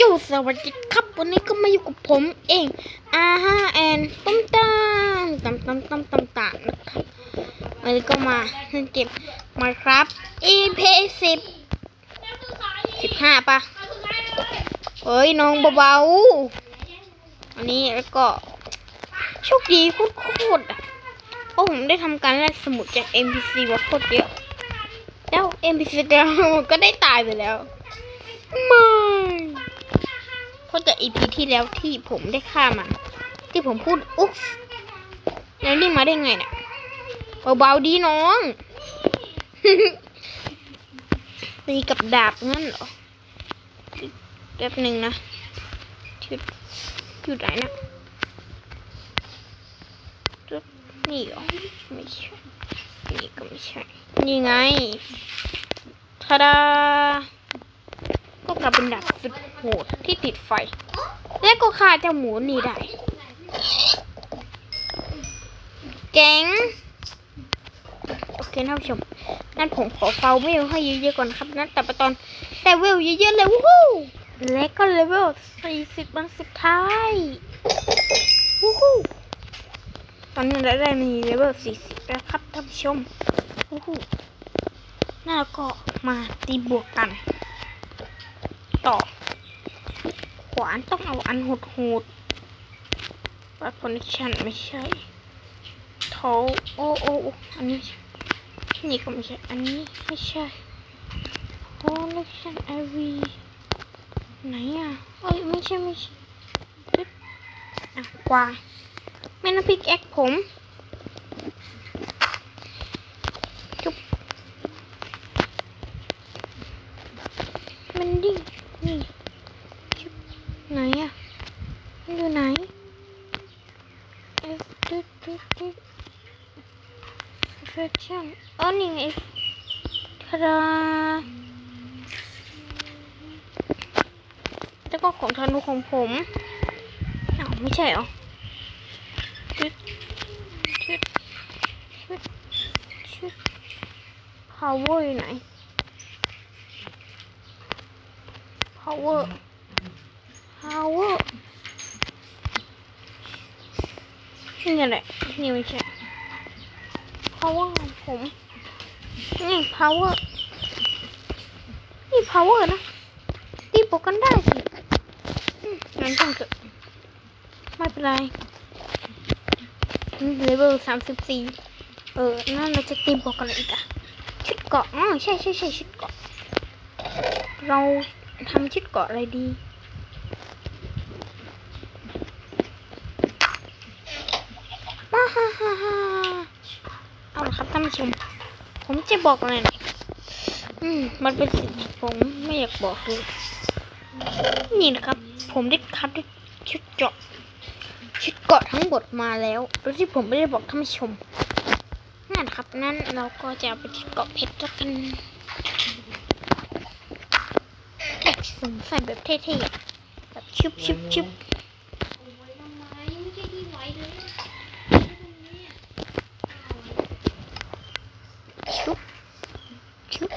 จูสวัสดีครับวันนี้ก็มาอยู่กับผมเองอาฮาแอนต้มตามตามตามตามตามตามนะครับวันนี้ก็มาเล่นเกมมาครับ EP สิบสิบห้าปะเอ้ยน้องเบาๆอันนี้แล้วก็โชคดีโคตรๆอะโอ้ผมได้ทำการแลกสมุดจาก NPC ว่าโคตรเยอะแล้ว NPC แต่ก็ได้ตายไปแล้วมาะจากอีพีที่แล้วที่ผมได้ฆ่ามัน ที่ผมพูดอุ๊บแล้วนี่มาได้ไงเนี่ยเบาๆดีน้องตีกับดาบงั้นเหรอแป๊บหนึ่งนะชุดอยู่ไหนนะจุดนี่เหรอไม่ใช่นี่ก็ไม่ใช่นี่ไงทาดาก็กลายเป็นดาบสุดโหดที่ติดไฟ และก็ฆ่าเจ้าหมูนี่ได้เจ๋งโอเคท่านผู้ชมนั่นผมขอเฟาเวลให้เยอะๆก่อนครับนะแต่ตอนแต่เวลเยอะๆเลยวู้ฮู้และก็เลเวล40วันสุดท้ายวู้ฮู้ตอนนี้เราได้มีเลเวล40แล้วครับท่านผู้ชมวู้ฮู้น่าก็มาตีบวกกัน ต่อ ขวานต้องเอาอันหดหดวัดคอนเนคชั่นไม่ใช่โถโอโอ้โอ้อันนี้นี่ก็ไม่ใช่ อันนี้ไม่ใช่คอนเนคชั่นไอวีไหนอะเอ้ยไม่ใช่ไม่ใช่ตึ๊ดอะกวางแม่น้ำพริกแอ็กผมจุ๊บมันดิ้งนี่จุ๊บไหนอะมันอยู่ไหนเอฟตึ๊ดตึ๊ดตึ๊ด reflection อ๋อนี่ไงทาดาแล้วก็ของธนูของผมอ้าวไม่ใช่หรอชุดชุดชุดชุด power อยู่ไหน power power นี่แหละนี่ไม่ใช่ power ของผม นี่ power นี่ power นะ ตีปกกันได้สิงั้นต้องเกิดไม่เป็นไรเลเวลสามสิบสี่เออ นั่นเราจะตีบวกกันอีกอะชุดเกาะอ๋อใช่ใช่ใช่ชุดเกาะ เราทำชุดเกาะอะไรดี ว้าฮ่าฮ่าฮ่าเอาละครับท่านผู้ชม ผมจะบอกอะไรหน่อยอืมมันเป็นสิ่งที่ผมไม่อยากบอกเลยนี่นะครับ ผมได้คัดด้วยชุดเจาะชุดเกาะทั้งหมดมาแล้วโดยที่ผมไม่ได้บอกท่านผู้ชมนั่นครับนั่นเราก็จะไปชุดเกาะเพชรแล้วกันแบบสวมใส่แบบเท่ๆแบบชุบชุบชุบ ชุบ ชุบ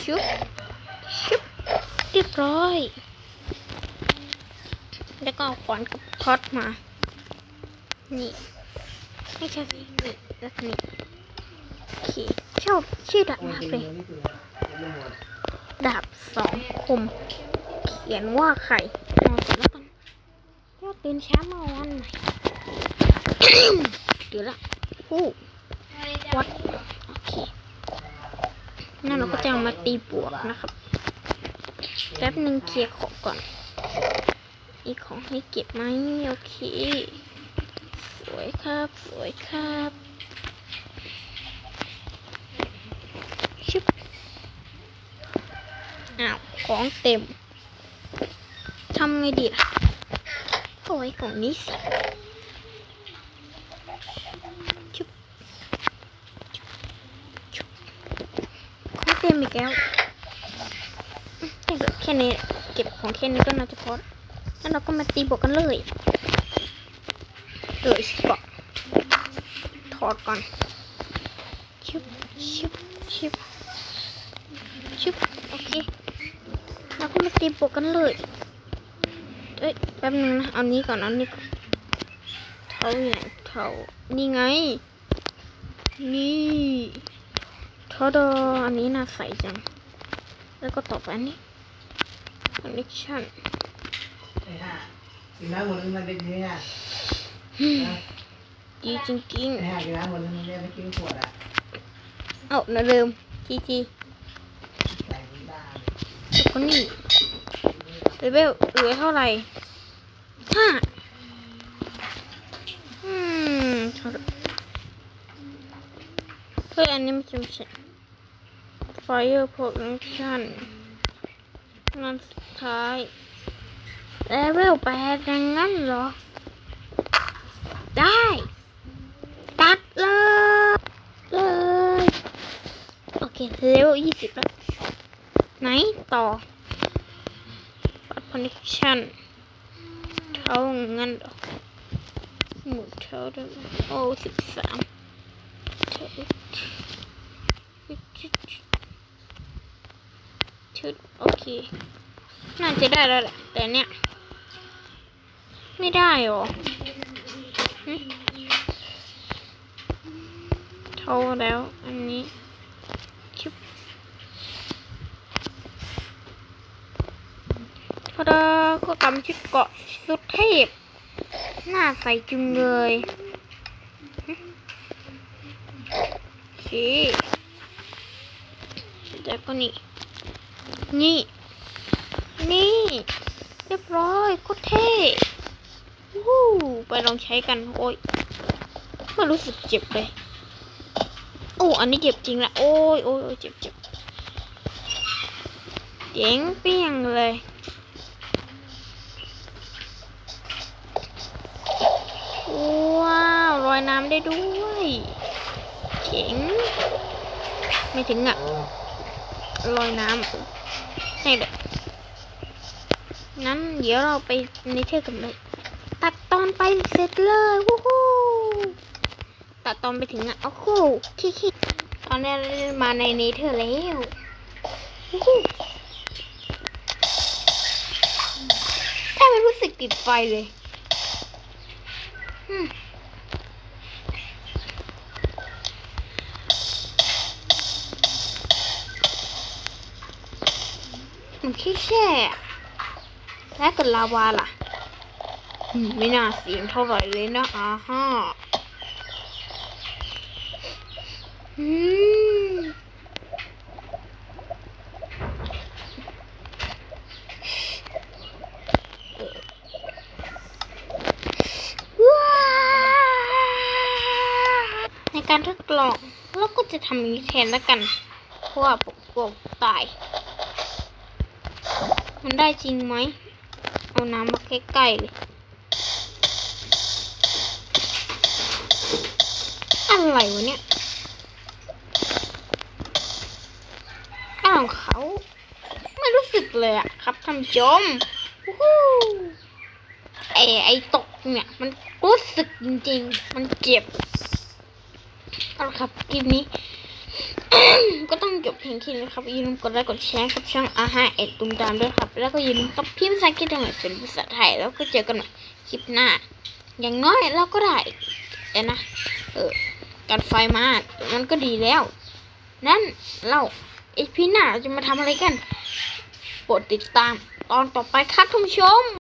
ชุบชุบเรียบร้อย แล้วก็เอาขวานกับท็อตมา นี่ไม่ใช่สินี่แล้วนี่โอเคชอบชื่อดาบมากเลยดาบสองคม เขียนว่าไข่เอาเสร็จแล้วกันยอดตื่นเช้ามาวันไหนเดี๋ยวละอู้วัดโอเค นั่นเราก็จะเอามาตีบวกนะครับแป๊บหนึ่งเคลียร์ของก่อน อีกของให้เก็บไหมโอเค สวยครับ สวยครับชุบอ้าวของเต็มทำไงดีล่ะเอาไว้กล่องนี้สิชุบ ของ เต็มอีกแล้วแค่นี้เก็บของแค่นี้ก็น่าจะพอแล้วเราก็มาตีบวกกันเลยเลยสปอตถอดก่อนชุบชุบชุบชุบโอเคแล้วก็มาตีบวกกันเลยเอ้ยแป๊บนึงนะเอานี้ก่อนเอานี้ก่อนเท่าอย่างเท่านี่ไง นี่ ทอดออันนี้น่าใส่จัง แล้วก็ต่อไปอันนี้ connection ไอ้ห่ากินน้ำหมดนึงมันเป็นยังไงอะดีจริงไอ้ห่ากินน้ำหมดนึงมันไม่กินขวดอะๆเอานะเดิมจีจีใส่ไม่ได้แล้วก็นี่เลเวลเหลือเท่าไหร่ห้าอืมเท่าไหร่เพื่ออันนี้มันจะไม่ใช่ Fire Protection งานสุดท้ายเลเวลแปดงนั้นเหรอ ได้ ตัดเลย เลย โอเคเลเวลยี่สิบแล้ว ไหนต่อปัด connection เท่างั้นเหรอหมุนเท่าได้ไหมโอ้สิบสามเท่า ชุดโอเค น่าจะได้แล้วแหละแต่เนี้ยไม่ได้หรอหึเท่าแล้ว อันนี้ชุบทาดก็กำชุดเกาะสุดเทพ หน้าใสจุงเลยโอเคแล้วก็นี่ นี่ นี่ เรียบร้อยก็เท่วู้ไปลองใช้กัน โอ้ยไม่รู้สึกเจ็บเลย โอ้ อันนี้เจ็บจริงละ โอ้ยโอ้ยโอ้ยเจ็บเจ็บเจ๋งเปี้ยงเลยว้าวลอยน้ำได้ด้วยเจ๋งไม่ถึงอะลอยน้ำ ให้เลยนั้นเดี๋ยวเราไปในเทอร์กันเลย ตัดตอนไปเสร็จเลยวู้ฮู้ตัดตอนไปถึงอะโอ้โหขี้ขี้ตอนนี้มาในเนเธอร์แล้ววู้ฮู้แค่ไม่รู้สึกติดไฟเลย อืม มันแค่แช่อะแล้วกับลาวาล่ะอืมไม่น่าเสียงเท่าไหร่เลยนะอ่าฮะอืมในการทดลองเราก็จะทำอย่างนี้แทนแล้วกัน เพราะว่าผมกลัวตาย มันได้จริงไหม เอาน้ำมาใกล้ๆเลย อะไรวะเนี่ยอ้าวเขา ไม่รู้สึกเลยอะครับท่านผู้ชมวู้ไอไอตกเนี่ย มันรู้สึกจริงๆ มันเจ็บเอาละครับคลิปนี้ ก็ต้องจบเพียงแค่นี้ครับอย่าลืมกดไลค์กดแชร์กับช่องอาหาเอ็ดตุ้มตามด้วยครับ แล้วก็อย่าลืมกับพิมพ์ภาษาอังกฤษหน่อยเป็นภาษาไทยแล้วก็เจอกันใหม่คลิปหน้า อย่างน้อยเราก็ได้เอ็นะเออการไฟมามันก็ดีแล้ว นั่นเราไอพีหน้าเราจะมาทำอะไรกันโปรดติดตามตอนต่อไปครับท่านผู้ชม